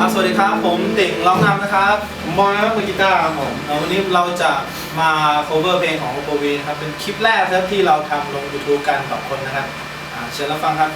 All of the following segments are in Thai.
ครับ สวัสดีครับ ผมติ่งร้องนำนะครับ ผมบอยครับมือกีตาร์ครับผมเอ่อวันนี้เราจะมา cover เพลงของโบวีนะครับ เป็นคลิปแรกครับที่เราทำลง YouTube กันสองคนนะครับอ่าเชิญรับฟังครับ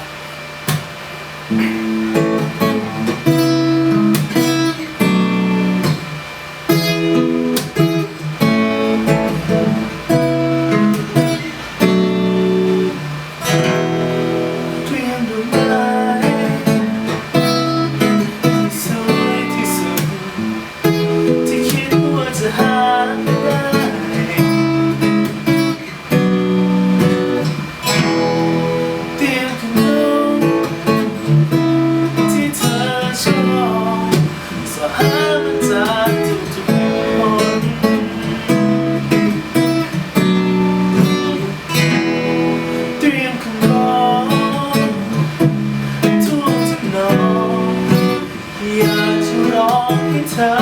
ให้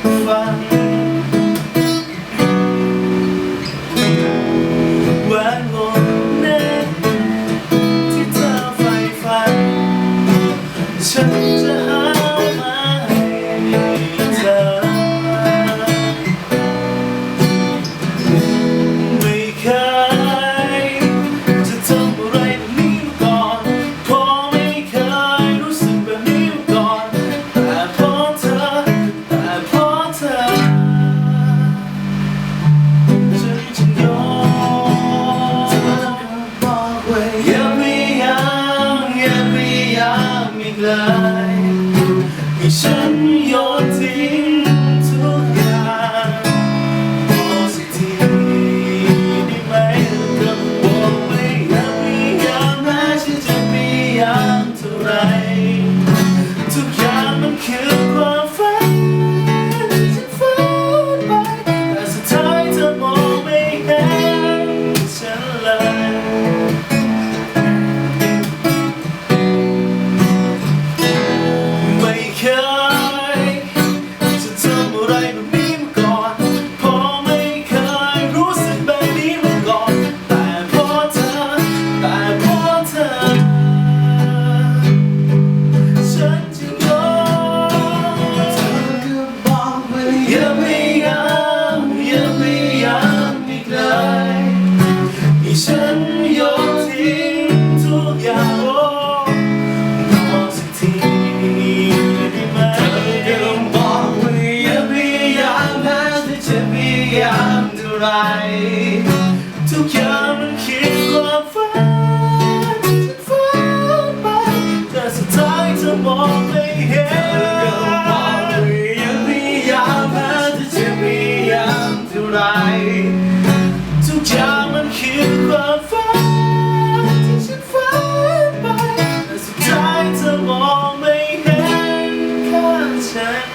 เธอฟังแหวนวงนั้นที่เธอใฝ่ฝัน ฉันจะหาามอีกเลยให้ฉัน ไร ทุกอย่างมันคือความฝันที่ฝันไปแต่สุดท้ายเธอมองไม่เห็นเธอก็บอกว่าอย่าพยายามนะถ้าจะพยายามเท่าไรทุกอย่างมันคือความฝันที่ฉันฝันไปแต่สุดท้ายเธอมองไม่เห็นข้างฉัน